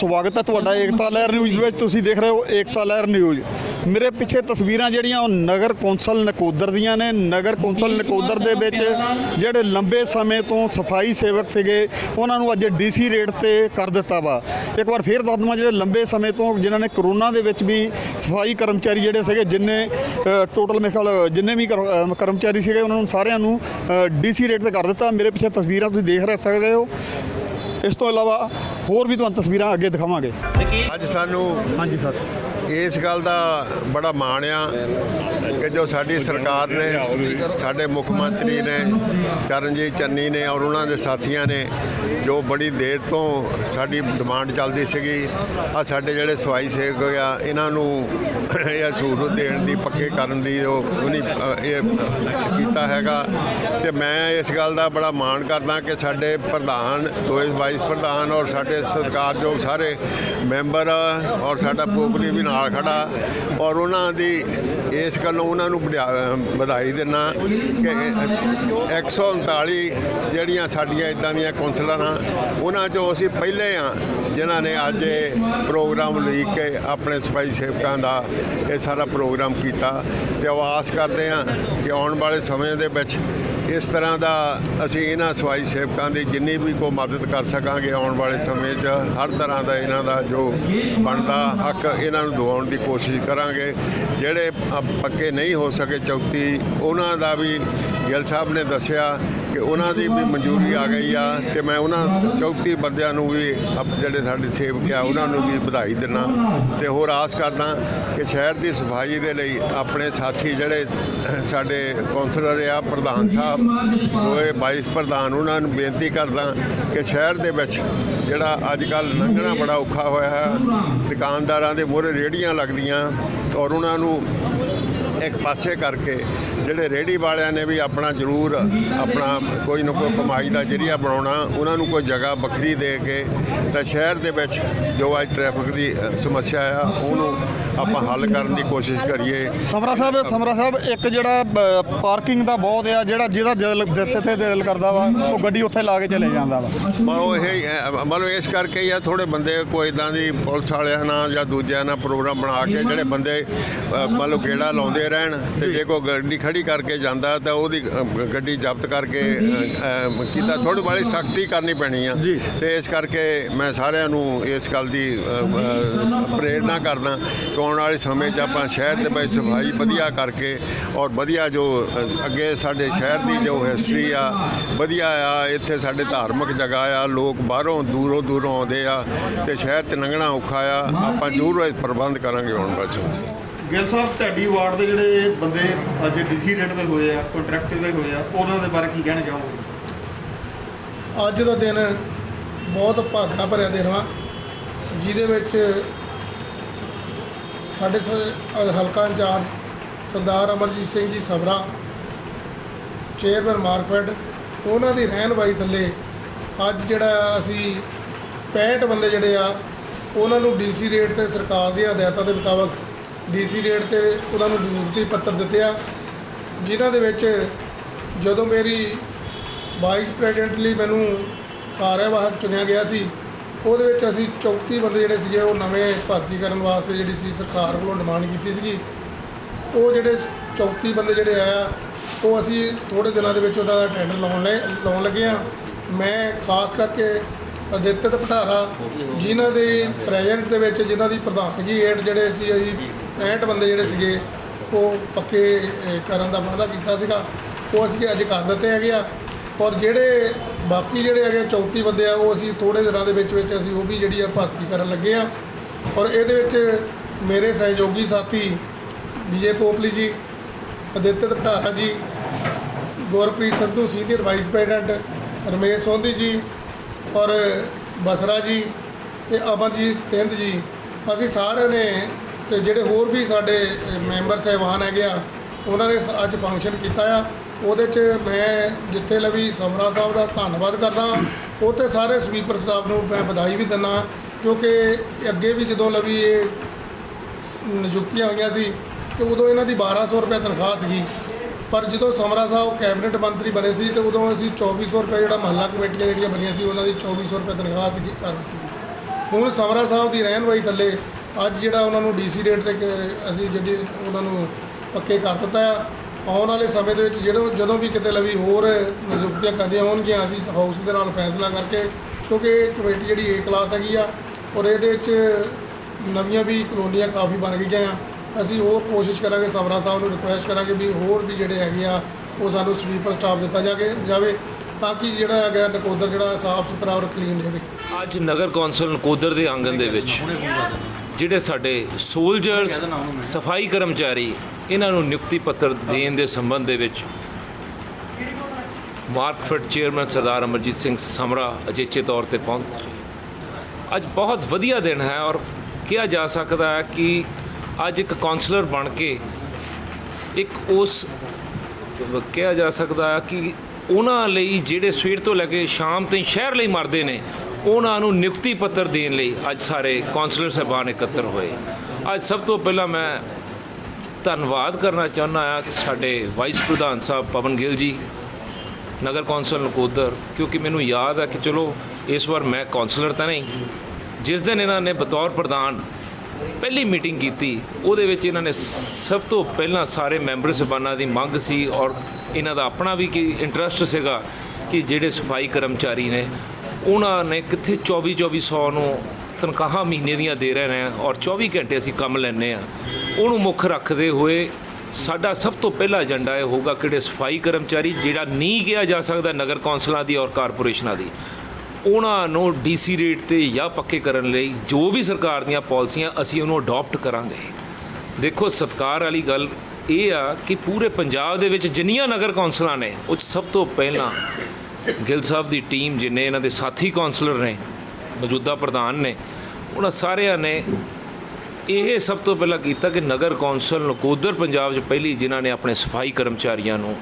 ਸਵਾਗਤ ਹੈ ਤੁਹਾਡਾ ਏਕਤਾ ਲਹਿਰ ਨਿਊਜ਼ ਦੇ ਵਿੱਚ। ਤੁਸੀਂ ਦੇਖ ਰਹੇ ਹੋ ਏਕਤਾ ਲਹਿਰ ਨਿਊਜ਼। ਮੇਰੇ ਪਿੱਛੇ ਤਸਵੀਰਾਂ ਜਿਹੜੀਆਂ ਉਹ ਨਗਰ ਕੌਂਸਲ ਨਕੋਦਰ ਦੀਆਂ ਨੇ। ਨਗਰ ਕੌਂਸਲ ਨਕੋਦਰ ਦੇ ਵਿੱਚ ਜਿਹੜੇ ਲੰਬੇ ਸਮੇਂ ਤੋਂ ਸਫ਼ਾਈ ਸੇਵਕ ਸੀਗੇ, ਉਹਨਾਂ ਨੂੰ ਅੱਜ ਡੀਸੀ ਰੇਟ ਤੇ ਕਰ ਦਿੱਤਾ ਵਾ। ਇੱਕ ਵਾਰ ਫੇਰ ਦੱਸ ਦਵਾਂ, ਜਿਹੜੇ ਲੰਬੇ ਸਮੇਂ ਤੋਂ ਜਿਨ੍ਹਾਂ ਨੇ ਕਰੋਨਾ ਦੇ ਵਿੱਚ ਵੀ ਸਫ਼ਾਈ ਕਰਮਚਾਰੀ ਜਿਹੜੇ ਸੀਗੇ, ਜਿੰਨੇ ਟੋਟਲ ਮੇਰੇ ਖਿਆਲ ਜਿੰਨੇ ਵੀ ਕਰਮਚਾਰੀ ਸੀਗੇ, ਉਹਨਾਂ ਨੂੰ ਸਾਰਿਆਂ ਨੂੰ ਡੀਸੀ ਰੇਟ ਤੇ ਕਰ ਦਿੱਤਾ। ਮੇਰੇ ਪਿੱਛੇ ਤਸਵੀਰਾਂ ਤੁਸੀਂ ਦੇਖ ਰਹੇ ਸਕਦੇ ਹੋ। ਇਸ ਤੋਂ ਇਲਾਵਾ ਹੋਰ ਵੀ ਤੁਹਾਨੂੰ ਤਸਵੀਰਾਂ ਅੱਗੇ ਦਿਖਾਵਾਂਗੇ। ਅੱਜ ਸਾਨੂੰ ਹਾਂਜੀ ਸਰ। ਇਸ ਗੱਲ ਦਾ ਬੜਾ ਮਾਣ ਆ ਕਿ ਜੋ ਸਾਡੀ ਸਰਕਾਰ ਨੇ, ਸਾਡੇ ਮੁੱਖ ਮੰਤਰੀ ਨੇ, ਚਰਨਜੀਤ ਚੰਨੀ ਨੇ ਔਰ ਉਹਨਾਂ ਦੇ ਸਾਥੀਆਂ ਨੇ ਜੋ ਬੜੀ ਦੇਰ ਤੋਂ ਸਾਡੀ ਡਿਮਾਂਡ ਚੱਲਦੀ ਸੀਗੀ ਆ ਸਾਡੇ ਜਿਹੜੇ ਸਵਾਈ ਸੇਵਕ ਆ, ਇਹਨਾਂ ਨੂੰ ਇਹ ਸਹੂਲਤ ਦੇਣ ਦੀ, ਪੱਕੇ ਕਰਨ ਦੀ ਉਹ ਉਹਨੇ ਇਹ ਕੀਤਾ ਹੈਗਾ ਤੇ ਮੈਂ ਇਸ ਗੱਲ ਦਾ ਬੜਾ ਮਾਣ ਕਰਦਾ ਕਿ ਸਾਡੇ ਪ੍ਰਧਾਨ ਦੋਏ ਵਾਈਸ ਪ੍ਰਧਾਨ ਔਰ ਸਾਡੇ ਸਤਿਕਾਰਯੋਗ ਸਾਰੇ ਮੈਂਬਰ ਔਰ ਸਾਡਾ ਪੋਪਲੀ ਵੀ ਨਾਲ ਖੜਾ ਔਰ ਉਹਨਾਂ ਦੀ ਇਸ ਗੱਲੋਂ ਉਹਨਾਂ ਨੂੰ ਵਧਾ- ਵਧਾਈ ਦਿੰਦਾ ਕਿ 139 ਜਿਹੜੀਆਂ ਸਾਡੀਆਂ ਇਦਾਂ ਦੀਆਂ ਕੌਂਸਲਰਾਂ, ਉਹਨਾਂ ਚੋਂ ਅਸੀਂ ਪਹਿਲੇ ਆ, ਜਿਨ੍ਹਾਂ ਨੇ ਅੱਜ ਇਹ ਪ੍ਰੋਗਰਾਮ ਲੀਕ ਕੇ ਆਪਣੇ ਸਫ਼ਾਈ ਸੇਵਕਾਂ ਦਾ ਇਹ ਸਾਰਾ ਪ੍ਰੋਗਰਾਮ ਕੀਤਾ ਤੇ ਆਵਾਜ਼ ਕਰਦੇ ਆ ਕਿ ਆਉਣ ਵਾਲੇ ਸਮੇਂ ਦੇ ਵਿੱਚ ਇਸ ਤਰ੍ਹਾਂ ਦਾ ਅਸੀਂ ਇਹਨਾਂ ਸਵਾਈ ਸੇਵਕਾਂ ਦੀ ਜਿੰਨੀ ਵੀ ਕੋ ਮਦਦ ਕਰ ਸਕਾਂਗੇ ਆਉਣ ਵਾਲੇ ਸਮੇਂ 'ਚ, ਹਰ ਤਰ੍ਹਾਂ ਦਾ ਇਹਨਾਂ ਦਾ ਜੋ ਬਣਦਾ ਹੱਕ ਇਹਨਾਂ ਨੂੰ ਦਿਵਾਉਣ ਦੀ ਕੋਸ਼ਿਸ਼ ਕਰਾਂਗੇ। ਜਿਹੜੇ ਪੱਕੇ ਨਹੀਂ ਹੋ ਸਕੇ ਚੌਥੀ ਉਹਨਾਂ ਦਾ ਵੀ ਗਿੱਲ ਸਾਹਿਬ ਨੇ ਦੱਸਿਆ ਕਿ ਉਹਨਾਂ ਦੀ ਵੀ ਮਨਜ਼ੂਰੀ ਆ ਗਈ ਆ ਤੇ ਮੈਂ ਉਹਨਾਂ ਚੌਥੀ ਬੰਦਿਆਂ ਨੂੰ ਵੀ ਅਪ- ਜਿਹੜੇ ਸਾਡੇ ਸੇਵਕ ਆ, ਉਹਨਾਂ ਨੂੰ ਵੀ ਵਧਾਈ ਦਿੰਦਾ ਤੇ ਹੋਰ ਆਸ ਕਰਦਾ ਕਿ ਸ਼ਹਿਰ ਦੀ ਸਫ਼ਾਈ ਦੇ ਲਈ ਆਪਣੇ ਸਾਥੀ ਜਿਹੜੇ ਸਾਡੇ ਕੌਂਸਲਰ ਆ, ਪ੍ਰਧਾਨ ਸਾਹਿਬ, ਦੋਏ ਵਾਈਸ ਪ੍ਰਧਾਨ, ਉਹਨਾਂ ਨੂੰ ਬੇਨਤੀ ਕਰਦਾ ਕਿ ਸ਼ਹਿਰ ਦੇ ਵਿੱਚ ਜਿਹੜਾ ਅੱਜ ਕੱਲ ਲੰਘਣਾ ਬੜਾ ਔਖਾ ਹੋਇਆ ਹੈ, ਦੁਕਾਨਦਾਰਾਂ ਦੇ ਮੂਹਰੇ ਰੇੜੀਆਂ ਲੱਗਦੀਆਂ ਔਰ ਉਹਨਾਂ ਨੂੰ ਇੱਕ ਪਾਸੇ ਕਰਕੇ ਜਿਹੜੇ ਰੇੜੀ ਵਾਲਿਆਂ ਨੇ ਵੀ ਆਪਣਾ ਜ਼ਰੂਰ ਆਪਣਾ ਕੋਈ ਨਾ ਕੋਈ ਕਮਾਈ ਦਾ ਜਰੀਆ ਬਣਾਉਣਾ, ਉਹਨਾਂ ਨੂੰ ਕੋਈ ਜਗ੍ਹਾ ਵੱਖਰੀ ਦੇ ਕੇ, ਤਾਂ ਸ਼ਹਿਰ ਦੇ ਵਿੱਚ ਜੋ ਅੱਜ ਟ੍ਰੈਫਿਕ ਦੀ ਸਮੱਸਿਆ ਆ, ਉਹਨੂੰ ਆਪਾਂ ਹੱਲ ਕਰਨ ਦੀ ਕੋਸ਼ਿਸ਼ ਕਰੀਏ। ਸਮਰਾ ਸਾਹਿਬ ਸਮਰਾ ਸਾਹਿਬ ਇੱਕ ਜਿਹੜਾ ਪਾਰਕਿੰਗ ਦਾ ਬਹੁਤ ਆ ਜਿਹੜਾ ਜਿਹਦਾ ਦਿਲ ਜਿੱਥੇ ਤੇ ਦਿਲ ਕਰਦਾ ਵਾ ਉਹ ਗੱਡੀ ਉੱਥੇ ਲਾ ਕੇ ਚਲੇ ਜਾਂਦਾ ਵਾ। ਮਤਲਬ ਇਹ ਅ, ਮਤਲਬ ਇਸ ਕਰਕੇ ਆ ਥੋੜੇ ਬੰਦੇ ਕੋਈ ਇਦਾਂ ਦੀ ਪੁਲਿਸ ਵਾਲਿਆਂ ਨਾਲ ਜਾਂ ਦੂਜਿਆਂ ਨਾਲ ਪ੍ਰੋਗਰਾਮ ਬਣਾ ਕੇ ਜਿਹੜੇ ਬੰਦੇ ਅ, ਲਓ ਗੇੜਾ ਲਾਉਂਦੇ ਰਹਿਣ ਤੇ ਜੇ ਕੋਈ ਗੱਡੀ ਖੜੀ ਕਰਕੇ ਜਾਂਦਾ ਤਾਂ ਉਹਦੀ ਅ, ਗੱਡੀ ਜ਼ਬਤ ਕਰਕੇ ਅ, ਅ, ਕੀਤਾ ਥੋੜੀ ਬਾਲੀ ਸਖਤੀ ਕਰਨੀ ਪੈਣੀ ਆ। ਜੀ। ਤੇ ਇਸ ਕਰਕੇ ਮੈਂ ਸਾਰਿਆਂ ਨੂੰ ਇਸ ਗੱਲ ਦੀ ਅ, ਅ, ਪ੍ਰੇਰਨਾ ਕਰਦਾ ਕਿ ਆਉਣ ਵਾਲੇ ਸਮੇਂ 'ਚ ਆਪਾਂ ਸ਼ਹਿਰ ਦੇ ਵਿੱਚ ਸਫ਼ਾਈ ਵਧੀਆ ਕਰਕੇ ਔਰ ਵਧੀਆ ਜੋ ਅੱਗੇ ਸਾਡੇ ਸ਼ਹਿਰ ਦੀ ਜੋ ਹਿਸਟਰੀ ਆ ਵਧੀਆ ਆ ਇੱਥੇ ਸਾਡੇ ਧਾਰਮਿਕ ਜਗ੍ਹਾ ਆ ਲੋਕ ਬਾਹਰੋਂ ਦੂਰੋਂ ਦੂਰੋਂ ਆਉਂਦੇ ਆ ਤੇ ਸ਼ਹਿਰ 'ਚ ਲੰਘਣਾ ਔਖਾ ਆ ਆਪਾਂ ਜ਼ਰੂਰ ਇਹ ਪ੍ਰਬੰਧ ਕਰਾਂਗੇ ਹੁਣ ਬਸ। ਗਿੱਲ ਸਾਹਿਬ ਤੁਹਾਡੀ ਵਾਰਡ ਦੇ ਜਿਹੜੇ ਬੰਦੇ ਅੱਜ ਡੀਸੀ ਰੇਟ ਤੇ ਹੋਏ ਆ ਕੰਟਰੈਕਟ ਤੇ ਹੋਏ ਆ ਉਹਨਾਂ ਦੇ ਬਾਰੇ ਕੀ ਕਹਿਣਾ ਚਾਹੋਗੇ? ਅੱਜ ਦਾ ਦਿਨ ਬਹੁਤ ਭਾਗਾ ਭਰਿਆ ਦਿਨ ਵਾ ਜਿਹਦੇ ਵਿੱਚ ਸਾਡੇ ਸ- ਹਲਕਾ ਇੰਚਾਰਜ ਸਰਦਾਰ ਅਮਰਜੀਤ ਸਿੰਘ ਜੀ ਸਬਰਾ ਚੇਅਰਮੈਨ ਮਾਰਕਫੈਡ, ਉਹਨਾਂ ਦੀ ਰਹਿਨਵਾਈ ਥੱਲੇ ਅੱਜ ਜਿਹੜਾ ਅਸੀਂ 65 ਬੰਦੇ ਜਿਹੜੇ ਆ, ਉਹਨਾਂ ਨੂੰ ਡੀਸੀ ਰੇਟ ਤੇ ਸਰਕਾਰ ਦੀਆਂ ਹਦਾਇਤਾਂ ਦੇ ਮੁਤਾਬਕ ਡੀਸੀ ਰੇਟ ਤੇ ਉਹਨਾਂ ਨੂੰ ਨਿਯੁਕਤੀ ਪੱਤਰ ਦਿੱਤੇ ਆ ਜਿਨ੍ਹਾਂ ਦੇ ਵਿੱਚ ਜਦੋਂ ਮੇਰੀ ਵਾਈਸ ਪ੍ਰੈਜ਼ੀਡੈਂਟ ਲਈ ਮੈਨੂੰ ਕਾਰਜਵਾਹਕ ਚੁਣਿਆ ਗਿਆ ਸੀ ਉਹਦੇ ਵਿੱਚ ਅਸੀਂ 34 ਬੰਦੇ ਜਿਹੜੇ ਸੀਗੇ, ਉਹ ਨਵੇਂ ਭਰਤੀ ਕਰਨ ਵਾਸਤੇ ਜਿਹੜੀ ਸੀ ਸਰਕਾਰ ਵੱਲੋਂ ਡਿਮਾਂਡ ਕੀਤੀ ਸੀਗੀ। ਉਹ ਜਿਹੜੇ 34 ਬੰਦੇ ਜਿਹੜੇ ਆ, ਉਹ ਅਸੀਂ ਥੋੜੇ ਦਿਨਾਂ ਦੇ ਵਿੱਚ ਉਹਦਾ ਟੈਂਡਰ ਲਾਉਣ ਲੈ ਲਾਉਣ ਲੱਗੇ ਆ। ਮੈਂ ਖਾਸ ਕਰਕੇ ਅਦਿੱਤਿਤ ਭਟਾਰਾ ਜਿਨ੍ਹਾਂ ਦੇ ਪ੍ਰੈਜ਼ੈਂਟ ਦੇ ਵਿੱਚ ਜਿਨ੍ਹਾਂ ਦੀ ਪ੍ਰਧਾਨਗੀ ਹੇਠ ਜਿਹੜੇ ਸੀ ਅਸੀਂ 65 ਬੰਦੇ ਜਿਹੜੇ ਸੀਗੇ, ਉਹ ਪੱਕੇ ਕਰਨ ਦਾ ਵਾਅਦਾ ਕੀਤਾ ਸੀਗਾ। ਉਹ ਅਸੀਂ ਅੱਜ ਕਰ ਦਿੱਤੇ ਹੈਗੇ ਆ। ਔਰ ਜਿਹੜੇ ਬਾਕੀ ਜਿਹੜੇ ਹੈਗੇ 34 ਬੰਦੇ ਆ, ਉਹ ਅਸੀਂ ਥੋੜੇ ਦਿਨਾਂ ਦੇ ਵਿੱਚ ਵਿੱਚ ਅਸੀਂ ਉਹ ਵੀ ਜਿਹੜੀ ਆ ਭਰਤੀ ਕਰਨ ਲੱਗੇ ਆ। ਔਰ ਇਹਦੇ ਵਿੱਚ ਮੇਰੇ ਸਹਿਯੋਗੀ ਸਾਥੀ ਵਿਜੇ ਪੋਪਲੀ ਜੀ, ਅਦਿੱਤਿਤ Bhatara ji, Gurpreet Sandhu senior vice president, Ramesh Sondhi ji ਔਰ ਬਸਰਾ ਜੀ ਤੇ ਅਮਰਜੀਤ ਤਿੰਦ ਜੀ। ਅਸੀਂ ਸਾਰਿਆਂ ਨੇ ਤੇ ਜਿਹੜੇ ਹੋਰ ਵੀ ਸਾਡੇ ਮੈਂਬਰ ਸਹਿਬਾਨ ਹੈਗੇ ਆ, ਉਹਨਾਂ ਨੇ ਸ- ਅੱਜ ਫੰਕਸ਼ਨ ਕੀਤਾ ਆ। ਉਹਦੇ 'ਚ ਮੈਂ ਜਿੱਥੇ ਲਵੀ ਸਮਰਾ ਸਾਹਿਬ ਦਾ ਧੰਨਵਾਦ ਕਰਦਾ ਉਹ ਤੇ ਸਾਰੇ ਸਵੀਪਰ ਸਟਾਫ ਨੂੰ ਮੈਂ ਵਧਾਈ ਵੀ ਦਿੰਦਾ ਕਿਉਂਕਿ ਅੱਗੇ ਵੀ ਜਦੋਂ ਲਵੀ ਇਹ ਨਿਯੁਕਤੀਆਂ ਹੋਈਆਂ ਸੀ, ਤੇ ਉਦੋਂ ਇਹਨਾਂ ਦੀ 1200 ਰੁਪਏ ਤਨਖਾਹ ਸੀਗੀ। ਪਰ ਜਦੋਂ ਸਮਰਾ ਸਾਹਿਬ ਕੈਬਨਿਟ ਮੰਤਰੀ ਬਣੇ ਸੀ, ਤੇ ਉਦੋਂ ਅਸੀਂ 2400 ਰੁਪਏ ਜਿਹੜਾ ਮਹੱਲਾ ਕਮੇਟੀਆਂ ਜਿਹੜੀਆਂ ਬਣੀਆਂ ਸੀ, ਉਹਨਾਂ ਦੀ 2400 ਰੁਪਏ ਤਨਖਾਹ ਸੀਗੀ, ਕਰ ਦਿੱਤੀ ਹੁਣ ਸਮਰਾ ਸਾਹਿਬ ਦੀ ਰਹਿਨਵਾਈ ਥੱਲੇ ਅੱਜ ਜਿਹੜਾ ਉਹਨਾਂ ਨੂੰ ਡੀਸੀ ਰੇਟ ਤੇ ਅਸੀਂ ਜਿਹੜੀ ਉਹਨਾਂ ਨੂੰ ਪੱਕੇ ਕਰ ਦਿੱਤਾ ਆ ਆਉਣ ਵਾਲੇ ਸਮੇਂ ਦੇ ਵਿੱਚ ਜਦੋਂ ਜਦੋਂ ਵੀ ਕਿਤੇ ਲਵੀ ਹੋਰ ਨਿਯੁਕਤੀਆਂ ਕਰਨੀਆਂ ਹੋਣਗੀਆਂ ਅਸੀਂ ਹਾਊਸ ਦੇ ਨਾਲ ਫੈਸਲਾ ਕਰਕੇ ਕਿਉਂਕਿ ਇਹ ਕਮੇਟੀ ਜਿਹੜੀ ਏ ਕਲਾਸ ਹੈਗੀ ਆ ਔਰ ਇਹਦੇ ਵਿੱਚ ਨਵੀਆਂ ਵੀ ਕਲੋਨੀਆਂ ਕਾਫੀ ਬਣ ਗਈਆਂ ਆ। ਅਸੀਂ ਹੋਰ ਕੋਸ਼ਿਸ਼ ਕਰਾਂਗੇ ਸਮਰਾ ਸਾਹਿਬ ਨੂੰ ਰਿਕੁਐਸਟ ਕਰਾਂਗੇ ਵੀ ਹੋਰ ਵੀ ਜਿਹੜੇ ਹੈਗੇ ਆ ਉਹ ਸਾਨੂੰ ਸਵੀਪਰ ਸਟਾਫ ਦਿੱਤਾ ਜਾਗੇ ਜਾਵੇ ਤਾਂ ਕਿ ਜਿਹੜਾ ਹੈਗਾ ਨਕੋਦਰ ਜਿਹੜਾ ਸਾਫ਼ ਸੁਥਰਾ ਔਰ ਕਲੀਨ ਰਹੇ। ਅੱਜ ਨਗਰ ਕੌਂਸਲ ਨਕੋਦਰ ਦੇ ਆਂਗਣ ਦੇ ਵਿੱਚ। ਜਿਹੜੇ ਸਾਡੇ ਸੋਲਜਰਸ ਸਫ਼ਾਈ ਕਰਮਚਾਰੀ ਇਹਨਾਂ ਨੂੰ ਨਿਯੁਕਤੀ ਪੱਤਰ ਦੇਣ ਦੇ ਸੰਬੰਧ ਦੇ ਵਿੱਚ ਮਾਰਕਫੈਟ ਚੇਅਰਮੈਨ ਸਰਦਾਰ ਅਮਰਜੀਤ ਸਿੰਘ ਸਮਰਾ ਅਜੇਚੇ ਤੌਰ ਤੇ ਪਹੁੰਚੇ ਅੱਜ ਬਹੁਤ ਵਧੀਆ ਦਿਨ ਹੈ ਔਰ ਕਿਹਾ ਜਾ ਸਕਦਾ ਹੈ ਕਿ ਅੱਜ ਇੱਕ ਕਾਉਂਸਲਰ ਬਣ ਕੇ ਇੱਕ ਉਸ ਕਿਹਾ ਜਾ ਸਕਦਾ ਹੈ ਕਿ ਉਹਨਾਂ ਲਈ ਜਿਹੜੇ ਸਵੇਰ ਤੋਂ ਲੈ ਕੇ ਸ਼ਾਮ ਤਾਈਂ ਸ਼ਹਿਰ ਲਈ ਮਰਦੇ ਨੇ ਉਹਨਾਂ ਨੂੰ ਨਿਯੁਕਤੀ ਪੱਤਰ ਦੇਣ ਲਈ ਅੱਜ ਸਾਰੇ ਕਾਉਂਸਲਰ ਸਾਹਿਬਾਨ ਇਕੱਤਰ ਹੋਏ। ਅੱਜ ਸਭ ਤੋਂ ਪਹਿਲਾਂ ਮੈਂ ਧੰਨਵਾਦ ਕਰਨਾ ਚਾਹੁੰਦਾ ਹਾਂ ਸਾਡੇ ਵਾਈਸ ਪ੍ਰਧਾਨ ਸਾਹਿਬ ਪਵਨ ਗਿੱਲ ਜੀ, ਨਗਰ ਕੌਂਸਲ ਨਕੋਦਰ, ਕਿਉਂਕਿ ਮੈਨੂੰ ਯਾਦ ਹੈ ਕਿ ਚਲੋ ਇਸ ਵਾਰ ਮੈਂ ਕੌਂਸਲਰ ਤਾਂ ਨਹੀਂ, ਜਿਸ ਦਿਨ ਇਹਨਾਂ ਨੇ ਬਤੌਰ ਪ੍ਰਧਾਨ ਪਹਿਲੀ ਮੀਟਿੰਗ ਕੀਤੀ, ਉਹਦੇ ਵਿੱਚ ਇਹਨਾਂ ਨੇ ਸਭ ਤੋਂ ਪਹਿਲਾਂ ਸਾਰੇ ਮੈਂਬਰ ਸਭਾਨਾਂ ਦੀ ਮੰਗ ਸੀ ਔਰ ਇਹਨਾਂ ਦਾ ਆਪਣਾ ਵੀ ਕੀ ਇੰਟਰਸਟ ਸੀਗਾ ਕਿ ਜਿਹੜੇ ਸਫ਼ਾਈ ਕਰਮਚਾਰੀ ਨੇ ਉਹਨਾਂ ਨੇ ਕਿੱਥੇ 24 2400 ਨੂੰ ਤਨਖਾਹਾਂ ਮਹੀਨੇ ਦੀਆਂ ਦੇ ਰਹੇ ਨੇ ਔਰ 24 ਘੰਟੇ ਅਸੀਂ ਕੰਮ ਲੈਂਦੇ ਆ ਉਹਨੂੰ ਮੁੱਖ ਰੱਖਦੇ ਹੋਏ ਸਾਡਾ ਸਭ ਤੋਂ ਪਹਿਲਾ ਏਜੰਡਾ ਇਹ ਹੋਊਗਾ ਕਿ ਜਿਹੜੇ ਸਫ਼ਾਈ ਕਰਮਚਾਰੀ, ਜਿਹੜਾ ਨਹੀਂ ਕਿਹਾ ਜਾ ਸਕਦਾ ਨਗਰ ਕੌਂਸਲਾਂ ਦੀ ਔਰ ਕਾਰਪੋਰੇਸ਼ਨਾਂ ਦੀ। ਉਹਨਾਂ ਨੂੰ ਡੀਸੀ ਰੇਟ ਤੇ ਜਾਂ ਪੱਕੇ ਕਰਨ ਲਈ ਜੋ ਵੀ ਸਰਕਾਰ ਦੀਆਂ ਪਾਲਿਸੀਆਂ ਅਸੀਂ ਉਹਨੂੰ ਅਡਾਪਟ ਕਰਾਂਗੇ। ਦੇਖੋ, ਸਤਕਾਰ ਵਾਲੀ ਗੱਲ ਇਹ ਆ ਕਿ ਪੂਰੇ ਪੰਜਾਬ ਦੇ ਵਿੱਚ ਜਿੰਨੀਆਂ ਨਗਰ ਕੌਂਸਲਾਂ ਨੇ, ਉਹ ਸਭ ਤੋਂ ਪਹਿਲਾਂ ਗਿੱਲ ਸਾਹਿਬ ਦੀ ਟੀਮ ਜਿੰਨੇ ਇਹਨਾਂ ਦੇ ਸਾਥੀ ਕੌਂਸਲਰ ਨੇ, ਮੌਜੂਦਾ ਪ੍ਰਧਾਨ ਨੇ, ਉਹਨਾਂ ਸਾਰਿਆਂ ਨੇ ਇਹ ਸਭ ਤੋਂ ਪਹਿਲਾਂ ਕੀਤਾ ਕਿ ਨਗਰ ਕੌਂਸਲ ਨਕੋਦਰ ਪੰਜਾਬ 'ਚ ਪਹਿਲੀ ਜਿਨ੍ਹਾਂ ਨੇ ਆਪਣੇ ਸਫ਼ਾਈ ਕਰਮਚਾਰੀਆਂ ਨੂੰ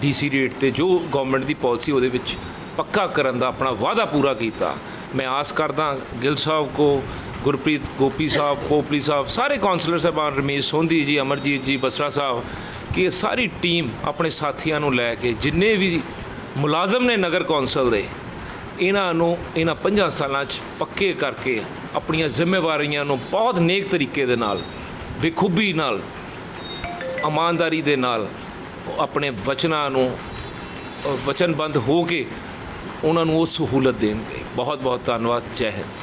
ਡੀਸੀ ਰੇਟ ਤੇ ਜੋ ਗਵਰਨਮੈਂਟ ਦੀ ਪਾਲਿਸੀ ਉਹਦੇ ਵਿੱਚ ਪੱਕਾ ਕਰਨ ਦਾ ਆਪਣਾ ਵਾਅਦਾ ਪੂਰਾ ਕੀਤਾ। ਮੈਂ ਆਸ ਕਰਦਾ ਗਿੱਲ ਸਾਹਿਬ ਕੋ, ਗੁਰਪ੍ਰੀਤ ਗੋਪੀ ਸਾਹਿਬ, ਖੋਪਲੀ ਸਾਹਿਬ, ਸਾਰੇ ਕਾਉਂਸਲਰ ਸਾਹਿਬਾਨ ਰਮੇਸ਼ ਸੋਂਧੀ ਜੀ, ਅਮਰਜੀਤ ਜੀ, ਬਸਰਾ ਸਾਹਿਬ, ਕਿ ਇਹ ਸਾਰੀ ਟੀਮ ਆਪਣੇ ਸਾਥੀਆਂ ਨੂੰ ਲੈ ਕੇ ਜਿੰਨੇ ਵੀ ਮੁਲਾਜ਼ਮ ਨੇ ਨਗਰ ਕੌਂਸਲ ਦੇ ਇਹਨਾਂ ਨੂੰ ਇਹਨਾਂ 50 ਸਾਲਾਂ 'ਚ ਪੱਕੇ ਕਰਕੇ ਆਪਣੀਆਂ ਜ਼ਿੰਮੇਵਾਰੀਆਂ ਨੂੰ ਬਹੁਤ ਨੇਕ ਤਰੀਕੇ ਦੇ ਨਾਲ ਬਖੂਬੀ ਨਾਲ ਇਮਾਨਦਾਰੀ ਦੇ ਨਾਲ ਆਪਣੇ ਵਚਨਾਂ ਨੂੰ ਅ, ਵਚਨਬੱਧ ਹੋ ਕੇ ਉਹਨਾਂ ਨੂੰ ਉਹ ਸਹੂਲਤ ਦੇਣਗੇ। ਬਹੁਤ ਬਹੁਤ ਧੰਨਵਾਦ। ਜੈ ਹਿੰਦ।